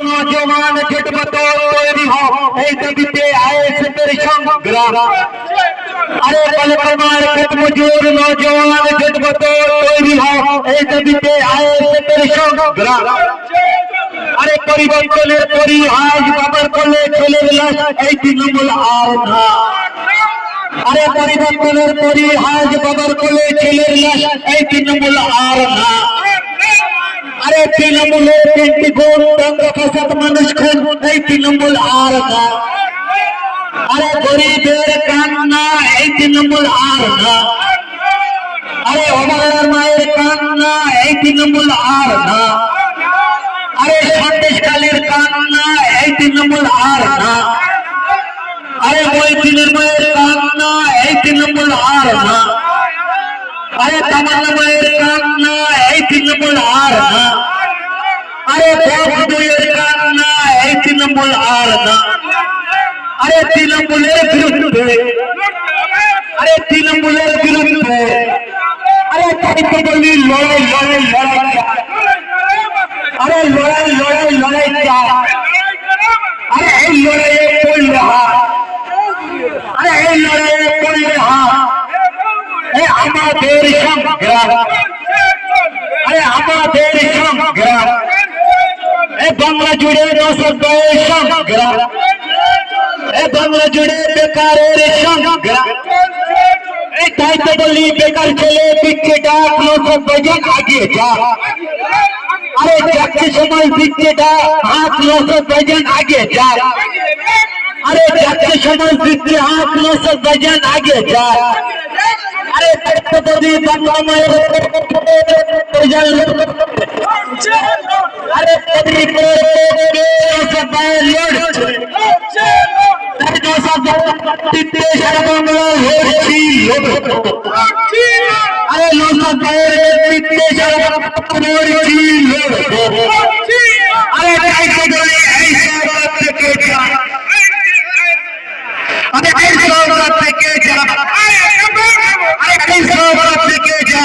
নজওয়ান জটপট তৈরি হও এই দাবিতে আইএসএফের সংগ্রাম। আরে কলকাতার ক্ষেত মজুর নজওয়ান তৈরি হও এই দাবিতে আইএসএফের সংগ্রাম। আরে পরিবর্তনের পরিহাস বাবার কোলে ছেলের লাশ এই তৃণমূল আর না। আরে পরিবর্তনের পরিহাস বাবার কোলে ছেলের লাশ এই তৃণমূল আর না। আরে তৃণমূলের তিনটি গুণ দঙ্গা মানুষ খুন। এই তৃণমূল আর আরে গরিবের কান্না, এই তৃণমূল আর না। আরে অমরের মায়ের কান্না, এই তৃণমূল আর না। আরে সন্দেশকালীর কান্না, এই তৃণমূল আর না। আরে মৈত্রীর মায়ের কান্না, এই তৃণমূল আর না। আরে তামান্না মায়ের কান্না, এই তৃণমূল আর না আরে বন্ধুয়ের কান্না এই তৃণমূল আর না। আরে তৃণমূলের বিরুদ্ধে। আরে তৃণমূলের বিরুদ্ধে। আরে তাই তো বলি লড়াই লড়াই লড়াই। আরে লড়াই লড়াই লড়াই। আরে এই লড়াইয়ে পড়লে হাত আরে এই লড়াইয়ে পড়লে হাত এ আমাদের সংগ্রাম। আরে আমাদের সংগ্রাম। बंगला जुड़े नौ सौ दो संग्रा ए बांग्ला जुड़े बेकार संग्रा ए टाइट बली बेकार चले पीछे डाक नौ सौ बजन आगे जा। अरे जाके समय पीछे डाक, हाथ नौ सौ बजन आगे जा। अरे जाके समय पीछे हाथ नौ सौ बजन आगे जा। যদি বাংলা মায়ের আরে আরে আরে তাইতে বলে এই সরকার থেকে যা আরে এই সরকার থেকে যা আরে এই সরকার থেকে যা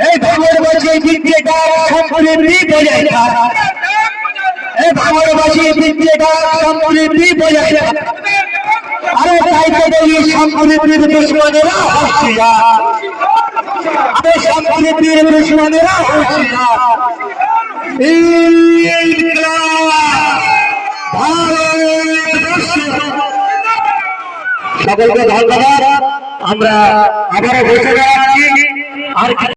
এই ভাঙড়ে বসে বিদ্যেটা সম্পূর্ণ বোঝায় না এই ভাঙড়ে বসে বিদ্যেটা সম্পূর্ণ বোঝায় না আরে তাই তো বলি সম্পূর্ণের দুশ্মনেরা হচ্ছিয়া আরে সম্পূর্ণের দুশ্মনেরা হচ্ছিয়া সকলকে ধন্যবাদ। আমরা আবারও বসে যাচ্ছি আর